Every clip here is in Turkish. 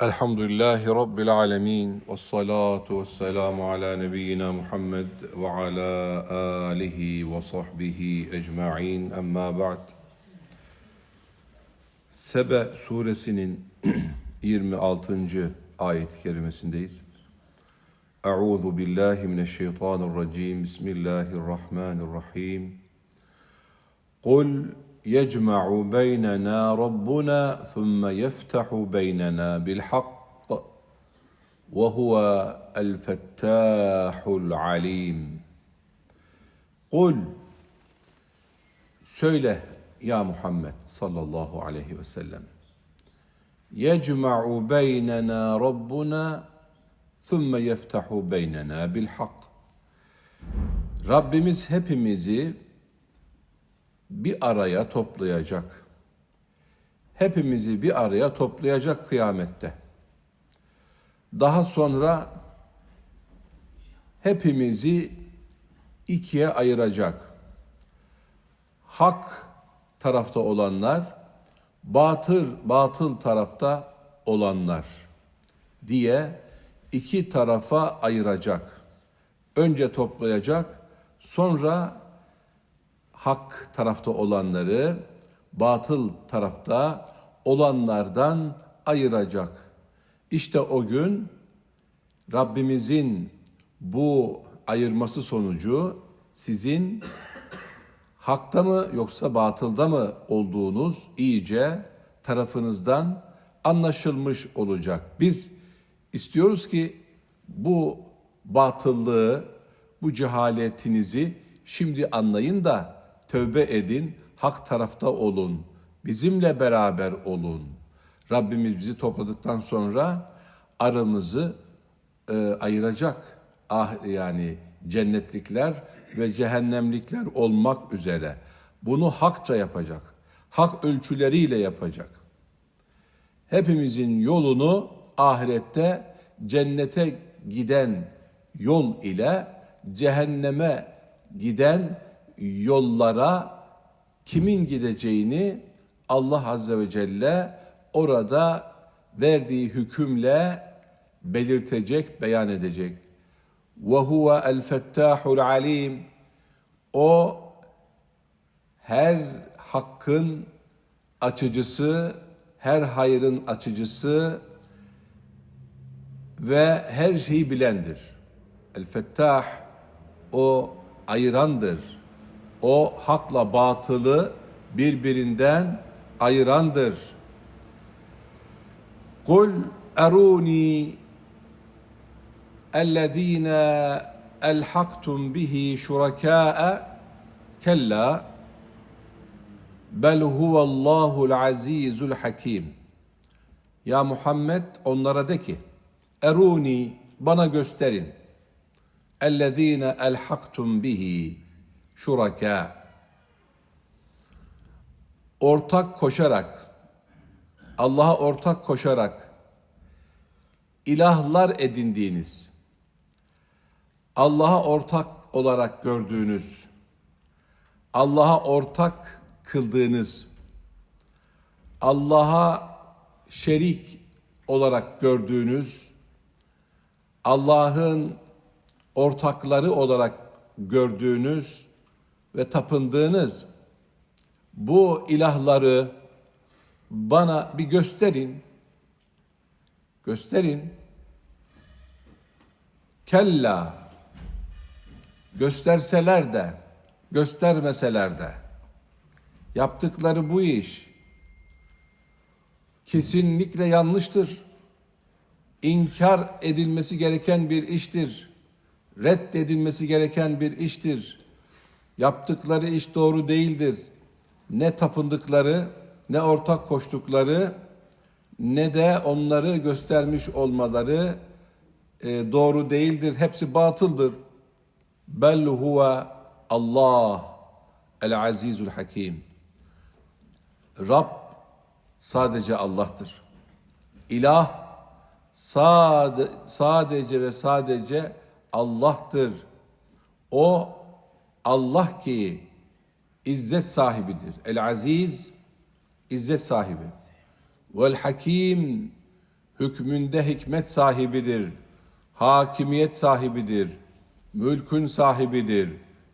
Elhamdülillahi Rabbil alemin. Ve salatu ve selamu ala nebiyyina Muhammed ve ala alihi ve sahbihi ecma'in. Amma ba'd. Sebe suresinin 26. ayet-i kerimesindeyiz. أعوذ بالله من الشيطان الرجيم. بسم الله الرحمن الرحيم. قل يجمع بيننا ربنا ثم يفتح بيننا بالحق وهو الفتاح العليم. قل söyle يا محمد صلى الله عليه وسلم يجمع بيننا ربنا ثم يفتح بيننا بالحق Rabbimiz hepimizi bir araya toplayacak. Hepimizi bir araya toplayacak kıyamette. Daha sonra hepimizi ikiye ayıracak. Hak tarafta olanlar, batıl batıl tarafta olanlar diye iki tarafa ayıracak. Önce toplayacak, sonra hak tarafta olanları batıl tarafta olanlardan ayıracak. İşte o gün Rabbimizin bu ayırması sonucu sizin hakta mı yoksa batılda mı olduğunuz iyice tarafınızdan anlaşılmış olacak. Biz istiyoruz ki bu batıllığı, bu cehaletinizi şimdi anlayın da tövbe edin, hak tarafta olun, bizimle beraber olun. Rabbimiz bizi topladıktan sonra aramızı e, ayıracak. Ah yani cennetlikler ve cehennemlikler olmak üzere. Bunu hakça yapacak. Hak ölçüleriyle yapacak. Hepimizin yolunu ahirette cennete giden yol ile cehenneme giden yollara kimin gideceğini Allah Azze ve Celle orada verdiği hükümle belirtecek, beyan edecek. El fettahul alim. O her hakkın açıcısı, her hayrın açıcısı ve her şeyi bilendir. El fettah o ayırandır. O hakla batılı birbirinden ayırandır. Kul eruni ellezine elhaktum bihi şurakâe kella bel huvallahu azizul hakim. Ya Muhammed onlara de ki eruni bana gösterin. Ellezine elhaktum bihi şuraka ortak koşarak Allah'a ortak koşarak ilahlar edindiğiniz Allah'a ortak olarak gördüğünüz Allah'a ortak kıldığınız Allah'a şerik olarak gördüğünüz Allah'ın ortakları olarak gördüğünüz ve tapındığınız bu ilahları bana bir gösterin. Gösterin. Kella gösterseler de göstermeseler de yaptıkları bu iş kesinlikle yanlıştır. İnkar edilmesi gereken bir iştir. Reddedilmesi gereken bir iştir. Yaptıkları iş doğru değildir. Ne tapındıkları, ne ortak koştukları, ne de onları göstermiş olmaları e, doğru değildir. Hepsi batıldır. Bel huve Allah el azizul hakim. Rab sadece Allah'tır. İlah sade, sadece ve sadece Allah'tır. O Allah ki izzet sahibidir. El aziz izzet sahibi. Vel hakim hükmünde hikmet sahibidir. Hakimiyet sahibidir. Mülkün sahibidir.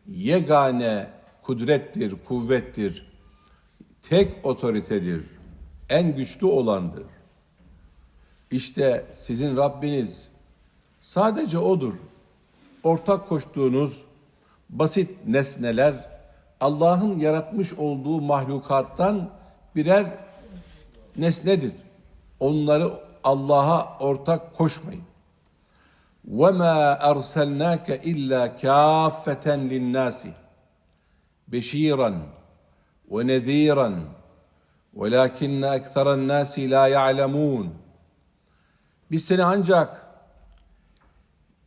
Yegane kudrettir, kuvvettir. Tek otoritedir. En güçlü olandır. İşte sizin Rabbiniz sadece odur. Ortak koştuğunuz basit nesneler Allah'ın yaratmış olduğu mahlukattan birer nesnedir. Onları Allah'a ortak koşmayın. وَمَا أَرْسَلْنَاكَ إِلَّا كَافَّةً لِلنَّاسِ بَشِيرًا وَنَذ۪يرًا وَلَكِنَّ أَكْثَرَ النَّاسِ لَا يَعْلَمُونَ biz seni ancak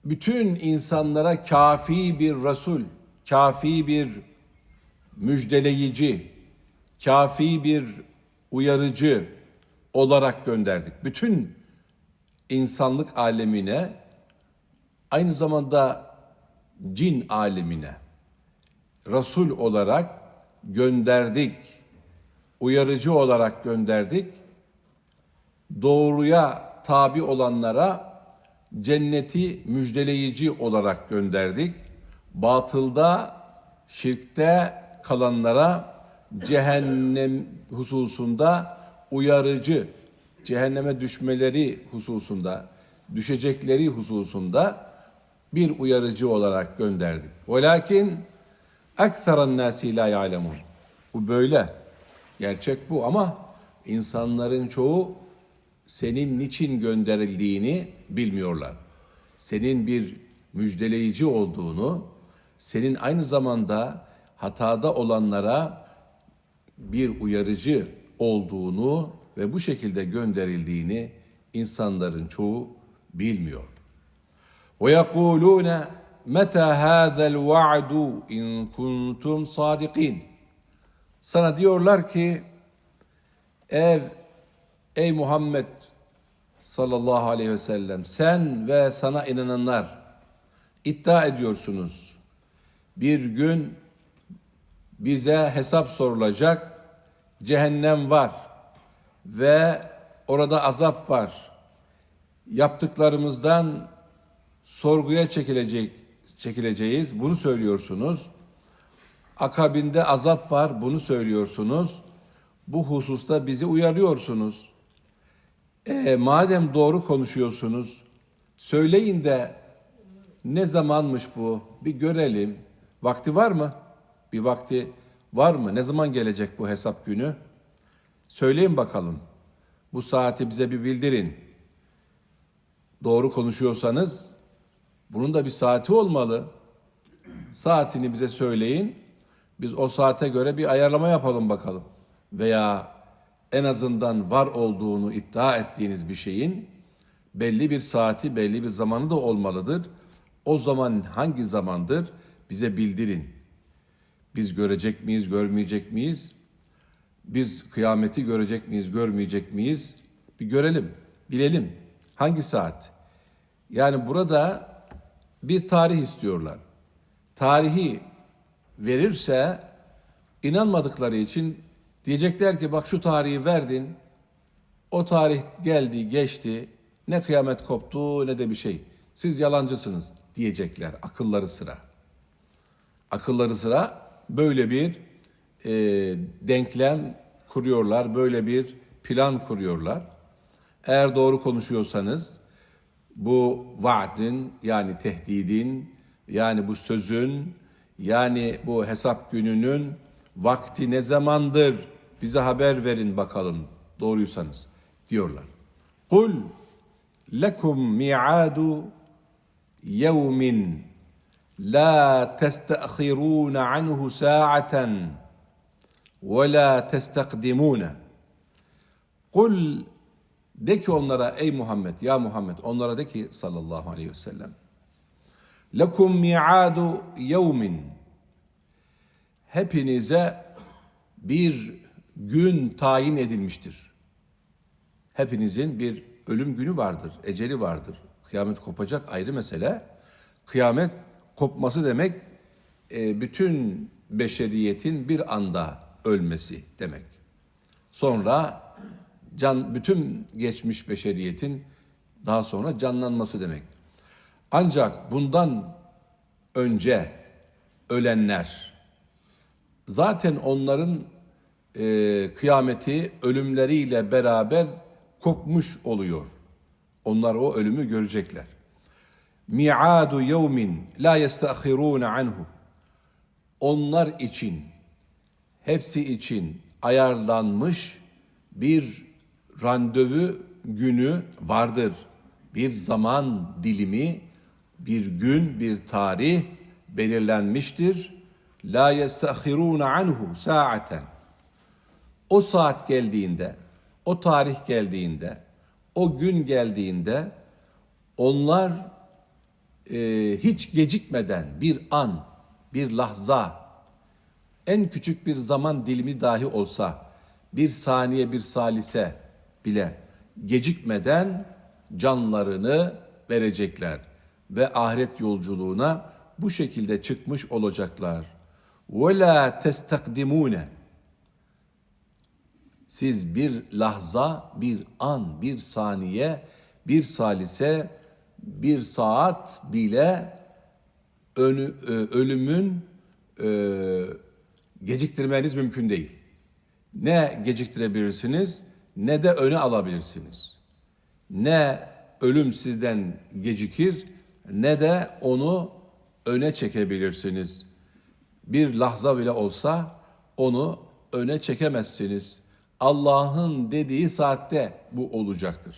bütün insanlara kafi bir Resul, kafi bir müjdeleyici, kafi bir uyarıcı olarak gönderdik. Bütün insanlık alemine, aynı zamanda cin alemine Resul olarak gönderdik. Uyarıcı olarak gönderdik. Doğruya tabi olanlara cenneti müjdeleyici olarak gönderdik. Batılda, şirkte kalanlara cehennem hususunda uyarıcı, cehenneme düşmeleri hususunda, düşecekleri hususunda bir uyarıcı olarak gönderdik. Velakin ekseran nasi la ya'lemun. Bu böyle. Gerçek bu ama insanların çoğu senin niçin gönderildiğini bilmiyorlar. Senin bir müjdeleyici olduğunu, senin aynı zamanda hatada olanlara bir uyarıcı olduğunu ve bu şekilde gönderildiğini insanların çoğu bilmiyor. وَيَقُولُونَ مَتَى هَذَا الْوَعْدُ اِنْ كُنْتُمْ صَادِقِينَ Sana diyorlar ki eğer ey Muhammed sallallahu aleyhi ve sellem sen ve sana inananlar iddia ediyorsunuz. Bir gün bize hesap sorulacak. Cehennem var ve orada azap var. Yaptıklarımızdan sorguya çekilecek çekileceğiz. Bunu söylüyorsunuz. Akabinde azap var. Bunu söylüyorsunuz. Bu hususta bizi uyarıyorsunuz. E, madem doğru konuşuyorsunuz, söyleyin de ne zamanmış bu? Bir görelim. Vakti var mı? Bir vakti var mı? Ne zaman gelecek bu hesap günü? Söyleyin bakalım. Bu saati bize bir bildirin. Doğru konuşuyorsanız bunun da bir saati olmalı. Saatini bize söyleyin. Biz o saate göre bir ayarlama yapalım bakalım. Veya en azından var olduğunu iddia ettiğiniz bir şeyin belli bir saati, belli bir zamanı da olmalıdır. O zaman hangi zamandır bize bildirin. Biz görecek miyiz, görmeyecek miyiz? Biz kıyameti görecek miyiz, görmeyecek miyiz? Bir görelim, bilelim. Hangi saat? Yani burada bir tarih istiyorlar. Tarihi verirse inanmadıkları için diyecekler ki bak şu tarihi verdin. O tarih geldi, geçti. Ne kıyamet koptu ne de bir şey. Siz yalancısınız diyecekler akılları sıra. Akılları sıra böyle bir e, denklem kuruyorlar, böyle bir plan kuruyorlar. Eğer doğru konuşuyorsanız bu vaadin yani tehdidin yani bu sözün yani bu hesap gününün vakti ne zamandır bize haber verin bakalım doğruysanız diyorlar. Kul lekum mi'adu yevmin la testahirun anhu sa'aten ve la testakdimune. Kul de ki onlara ey Muhammed ya Muhammed onlara de ki sallallahu aleyhi ve sellem. Lekum mi'adu yevmin. Hepinize bir gün tayin edilmiştir. Hepinizin bir ölüm günü vardır, eceli vardır. Kıyamet kopacak ayrı mesele. Kıyamet kopması demek e, bütün beşeriyetin bir anda ölmesi demek. Sonra can bütün geçmiş beşeriyetin daha sonra canlanması demek. Ancak bundan önce ölenler zaten onların e, kıyameti ölümleriyle beraber kopmuş oluyor. Onlar o ölümü görecekler. Mi'adu yevmin la yestahirun anhu. Onlar için hepsi için ayarlanmış bir randevu günü vardır. Bir zaman dilimi, bir gün, bir tarih belirlenmiştir. La yestahirun anhu saaten O saat geldiğinde, o tarih geldiğinde, o gün geldiğinde onlar e, hiç gecikmeden bir an, bir lahza, en küçük bir zaman dilimi dahi olsa, bir saniye, bir salise bile gecikmeden canlarını verecekler ve ahiret yolculuğuna bu şekilde çıkmış olacaklar. وَلَا تَسْتَقْدِمُونَ siz bir lahza, bir an, bir saniye, bir salise, bir saat bile önü, e, ölümün e, geciktirmeniz mümkün değil. Ne geciktirebilirsiniz ne de öne alabilirsiniz. Ne ölüm sizden gecikir ne de onu öne çekebilirsiniz. Bir lahza bile olsa onu öne çekemezsiniz. Allah'ın dediği saatte bu olacaktır.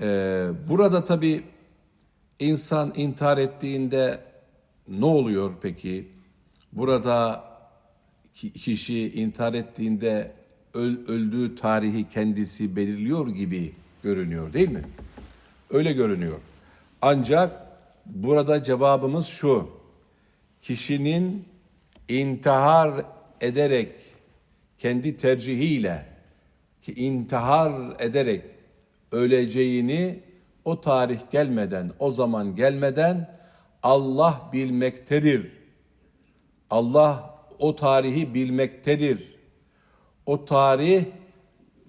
Ee, burada tabi insan intihar ettiğinde ne oluyor peki? Burada ki- kişi intihar ettiğinde öl- öldüğü tarihi kendisi belirliyor gibi görünüyor değil mi? Öyle görünüyor. Ancak burada cevabımız şu. Kişinin intihar ederek kendi tercihiyle ki intihar ederek öleceğini o tarih gelmeden, o zaman gelmeden Allah bilmektedir. Allah o tarihi bilmektedir. O tarih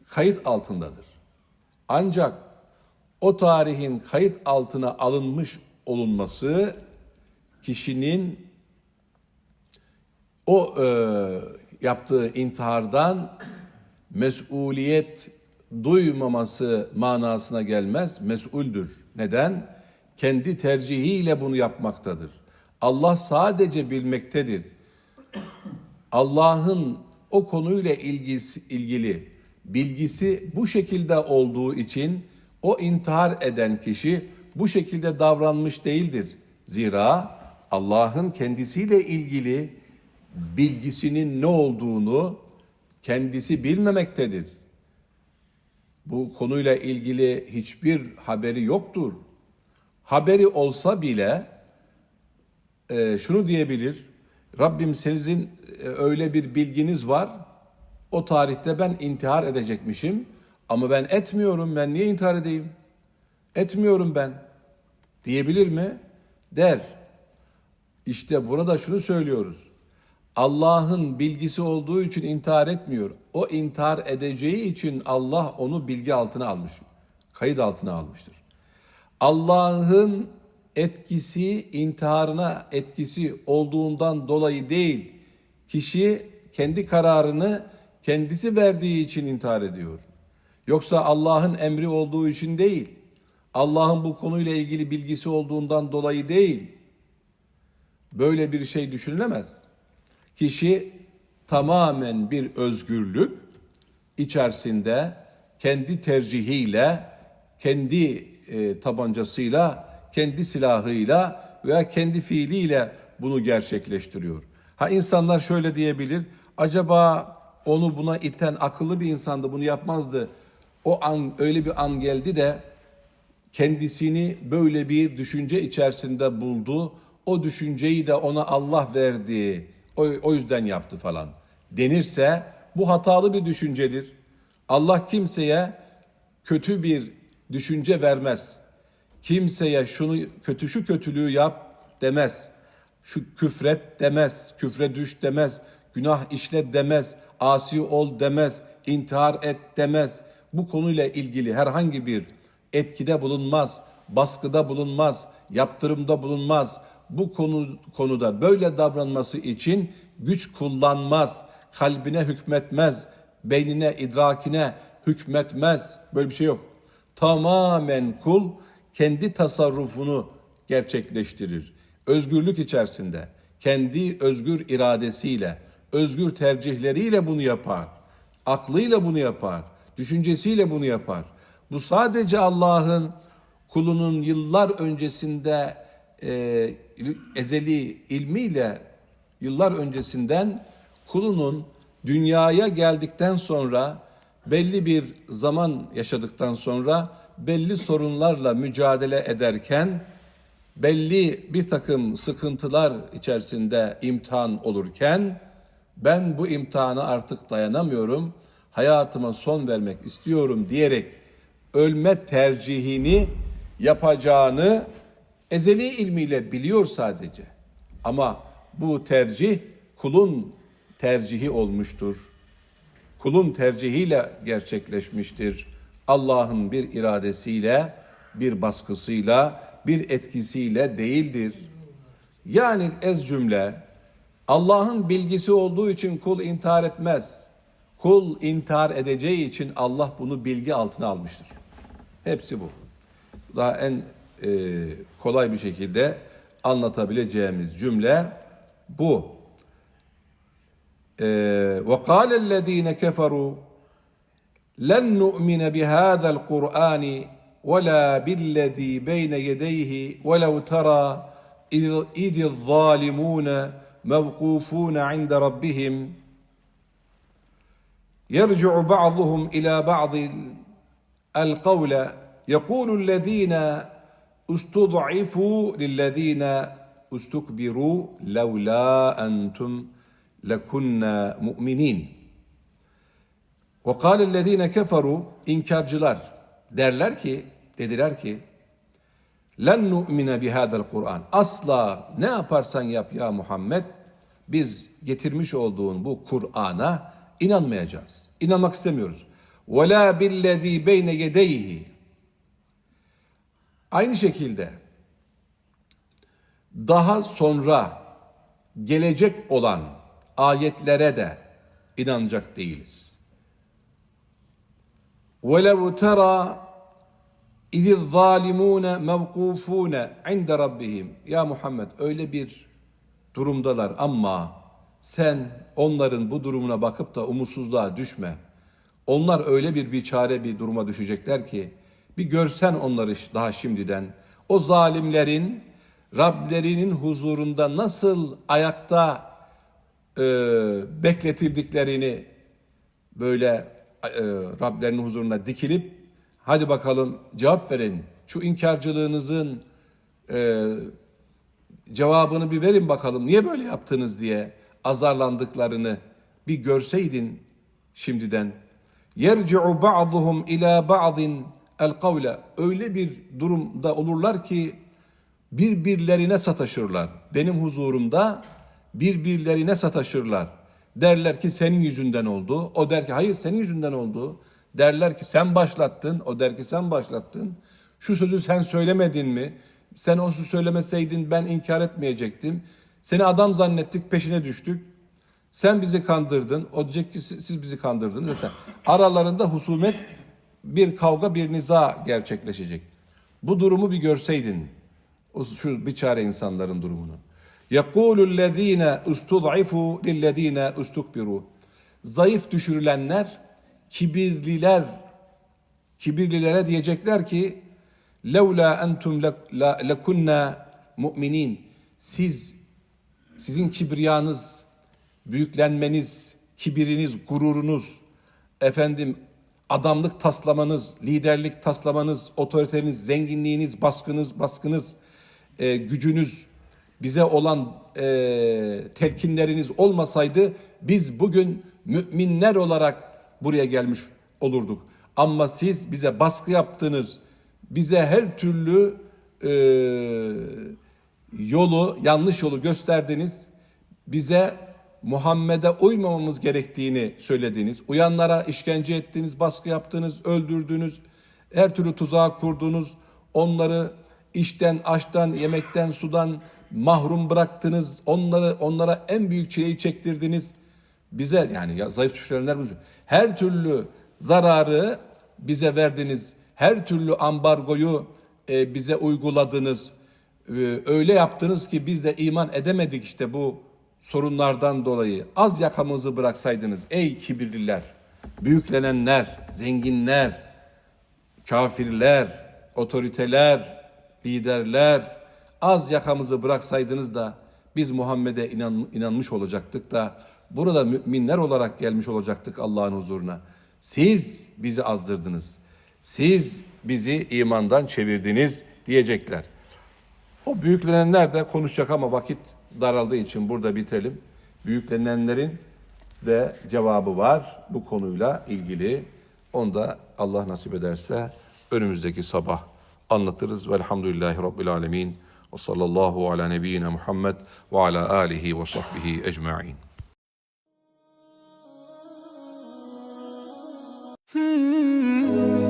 kayıt altındadır. Ancak o tarihin kayıt altına alınmış olunması kişinin o e, yaptığı intihardan mesuliyet duymaması manasına gelmez. Mesuldür. Neden? Kendi tercihiyle bunu yapmaktadır. Allah sadece bilmektedir. Allah'ın o konuyla ilgisi, ilgili bilgisi bu şekilde olduğu için o intihar eden kişi bu şekilde davranmış değildir. Zira Allah'ın kendisiyle ilgili bilgisinin ne olduğunu kendisi bilmemektedir. Bu konuyla ilgili hiçbir haberi yoktur. Haberi olsa bile e, şunu diyebilir. Rabbim sizin e, öyle bir bilginiz var. O tarihte ben intihar edecekmişim ama ben etmiyorum. Ben niye intihar edeyim? Etmiyorum ben. Diyebilir mi? Der. İşte burada şunu söylüyoruz. Allah'ın bilgisi olduğu için intihar etmiyor. O intihar edeceği için Allah onu bilgi altına almış. Kayıt altına almıştır. Allah'ın etkisi intiharına etkisi olduğundan dolayı değil. Kişi kendi kararını kendisi verdiği için intihar ediyor. Yoksa Allah'ın emri olduğu için değil. Allah'ın bu konuyla ilgili bilgisi olduğundan dolayı değil. Böyle bir şey düşünülemez. Kişi tamamen bir özgürlük içerisinde kendi tercihiyle, kendi e, tabancasıyla, kendi silahıyla veya kendi fiiliyle bunu gerçekleştiriyor. Ha insanlar şöyle diyebilir. Acaba onu buna iten akıllı bir insandı bunu yapmazdı. O an öyle bir an geldi de kendisini böyle bir düşünce içerisinde buldu. O düşünceyi de ona Allah verdi. O, o yüzden yaptı falan. Denirse bu hatalı bir düşüncedir. Allah kimseye kötü bir düşünce vermez. Kimseye şunu kötü şu kötülüğü yap demez. şu küfret demez, küfre düş demez, günah işle demez, asi ol demez, intihar et demez. Bu konuyla ilgili herhangi bir etkide bulunmaz, baskıda bulunmaz, yaptırımda bulunmaz. Bu konu konuda böyle davranması için güç kullanmaz, kalbine hükmetmez, beynine, idrakine hükmetmez. Böyle bir şey yok. Tamamen kul kendi tasarrufunu gerçekleştirir. Özgürlük içerisinde, kendi özgür iradesiyle, özgür tercihleriyle bunu yapar. Aklıyla bunu yapar, düşüncesiyle bunu yapar. Bu sadece Allah'ın kulunun yıllar öncesinde e, ezeli ilmiyle yıllar öncesinden kulunun dünyaya geldikten sonra belli bir zaman yaşadıktan sonra belli sorunlarla mücadele ederken belli bir takım sıkıntılar içerisinde imtihan olurken ben bu imtihana artık dayanamıyorum, hayatıma son vermek istiyorum diyerek ölme tercihini yapacağını ezeli ilmiyle biliyor sadece. Ama bu tercih kulun tercihi olmuştur. Kulun tercihiyle gerçekleşmiştir. Allah'ın bir iradesiyle, bir baskısıyla, bir etkisiyle değildir. Yani ez cümle Allah'ın bilgisi olduğu için kul intihar etmez. Kul intihar edeceği için Allah bunu bilgi altına almıştır. Hepsi bu. Daha en e, kolay bir şekilde anlatabileceğimiz cümle bu. وقال الذين كفروا لن نؤمن بهذا القرآن ولا بالذي بين يديه ولو ترى إذ إذ الظالمون موقوفون عند ربهم يرجع بعضهم إلى بعض القول يقول الذين استضعفوا للذين استكبروا لولا أنتم لكنا مؤمنين وقال الذين كفروا inkarcılar derler ki dediler ki len nu'mine bihadel Kur'an asla ne yaparsan yap ya Muhammed biz getirmiş olduğun bu Kur'an'a inanmayacağız. İnanmak istemiyoruz. Ve la billezî beyne yedeyhi Aynı şekilde daha sonra gelecek olan ayetlere de inanacak değiliz. وَلَوْ تَرَى اِذِ الظَّالِمُونَ مَوْقُوفُونَ عِنْدَ رَبِّهِمْ Ya Muhammed öyle bir durumdalar ama sen onların bu durumuna bakıp da umutsuzluğa düşme. Onlar öyle bir biçare bir duruma düşecekler ki bir görsen onları daha şimdiden o zalimlerin Rablerinin huzurunda nasıl ayakta e, bekletildiklerini böyle e, Rablerinin huzuruna dikilip hadi bakalım cevap verin. Şu inkarcılığınızın e, cevabını bir verin bakalım. Niye böyle yaptınız diye azarlandıklarını bir görseydin şimdiden. Yerci'u ba'duhum ila ba'din el kavle. Öyle bir durumda olurlar ki birbirlerine sataşırlar. Benim huzurumda birbirlerine sataşırlar. Derler ki senin yüzünden oldu. O der ki hayır senin yüzünden oldu. Derler ki sen başlattın. O der ki sen başlattın. Şu sözü sen söylemedin mi? Sen o sözü söylemeseydin ben inkar etmeyecektim. Seni adam zannettik peşine düştük. Sen bizi kandırdın. O diyecek ki siz bizi kandırdınız. Mesela aralarında husumet bir kavga bir niza gerçekleşecek. Bu durumu bir görseydin. O şu biçare insanların durumunu. يَقُولُ الَّذ۪ينَ اُسْتُضْعِفُوا لِلَّذ۪ينَ اُسْتُكْبِرُوا Zayıf düşürülenler, kibirliler, kibirlilere diyecekler ki لَوْلَا أَنْتُمْ لَكُنَّا مُؤْمِنِينَ Siz, sizin kibriyanız, büyüklenmeniz, kibiriniz, gururunuz, efendim adamlık taslamanız, liderlik taslamanız, otoriteniz, zenginliğiniz, baskınız, baskınız, e, gücünüz, bize olan e, telkinleriniz olmasaydı biz bugün müminler olarak buraya gelmiş olurduk. Ama siz bize baskı yaptınız, bize her türlü e, yolu, yanlış yolu gösterdiniz. Bize Muhammed'e uymamamız gerektiğini söylediniz. Uyanlara işkence ettiniz, baskı yaptınız, öldürdünüz. Her türlü tuzağa kurdunuz. Onları işten, aştan, yemekten, sudan mahrum bıraktınız. Onları onlara en büyük çileyi çektirdiniz. Bize yani ya, zayıf düşürenler? Her türlü zararı bize verdiniz. Her türlü ambargoyu e, bize uyguladınız. E, öyle yaptınız ki biz de iman edemedik işte bu sorunlardan dolayı. Az yakamızı bıraksaydınız ey kibirliler, büyüklenenler, zenginler, kafirler, otoriteler, liderler az yakamızı bıraksaydınız da biz Muhammed'e inan, inanmış olacaktık da burada müminler olarak gelmiş olacaktık Allah'ın huzuruna. Siz bizi azdırdınız. Siz bizi imandan çevirdiniz diyecekler. O büyüklenenler de konuşacak ama vakit daraldığı için burada bitirelim. Büyüklenenlerin de cevabı var bu konuyla ilgili. Onu da Allah nasip ederse önümüzdeki sabah anlatırız. Velhamdülillahi Rabbil Alemin. Ve sallallahu ala nebiyyina Muhammed ve ala alihi ve sahbihi ecma'in. Hmm.